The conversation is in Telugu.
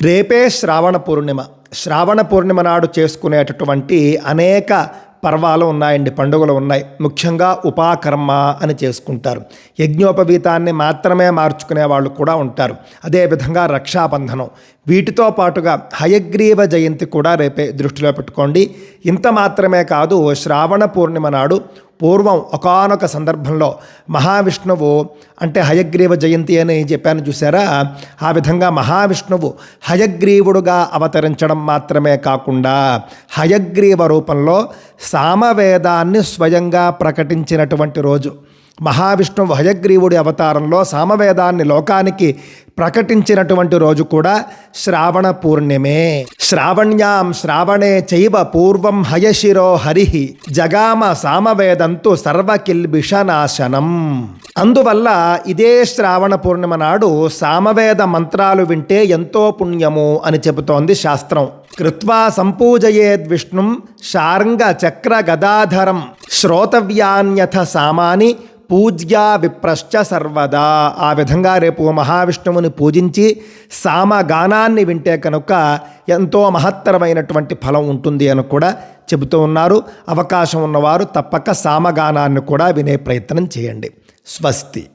రేపే శ్రావణ పూర్ణిమ. శ్రావణ పూర్ణిమ నాడు చేసుకునేటటువంటి అనేక పర్వాలు ఉన్నాయండి పండుగలు ఉన్నాయి. ముఖ్యంగా ఉపాకర్మ అని చేసుకుంటారు. యజ్ఞోపవీతాన్ని మాత్రమే మార్చుకునే వాళ్ళు కూడా ఉంటారు. అదేవిధంగా రక్షాబంధనం. వీటితో పాటుగా హయగ్రీవ జయంతి కూడా రేపే దృష్టిలో పెట్టుకోండి. ఇంత మాత్రమే కాదు శ్రావణ పూర్ణిమ నాడు పూర్వం ఒకానొక సందర్భంలో మహావిష్ణువు అంటే హయగ్రీవ జయంతి అని చెప్పాను చూసారా ఆ విధంగా మహావిష్ణువు హయగ్రీవుడుగా అవతరించడం మాత్రమే కాకుండా హయగ్రీవ రూపంలో సామవేదాన్ని స్వయంగా ప్రకటించినటువంటి రోజు. మహావిష్ణువు హయగ్రీవుడి అవతారంలో సామవేదాన్ని లోకానికి ప్రకటించినటువంటి రోజు కూడా శ్రావణ పూర్ణిమే. శ్రావణ్యాం శ్రావణే చైవ పూర్వం హయశిరో హరిహి జగామ సామవేదంతు సర్వకిల్బిషనాశనం. అందువల్ల ఇదే శ్రావణ పూర్ణిమ నాడు సామవేద మంత్రాలు వింటే ఎంతో పుణ్యము అని చెబుతోంది శాస్త్రం. కృత్వా సంపూజయేద్ విష్ణుం శార్ంగ చక్ర గదాధరం శ్రోతవ్యాన్యథ సామాని పూజ్యా విప్రశ్చ సర్వదా. ఆ విధంగా రేపు మహావిష్ణువుని పూజించి సామగానాన్ని వింటే కనుక ఎంతో మహత్తరమైనటువంటి ఫలం ఉంటుంది అని కూడా చెబుతూ ఉన్నారు. అవకాశం ఉన్నవారు తప్పక సామగానాన్ని కూడా వినే ప్రయత్నం చేయండి. స్వస్తి.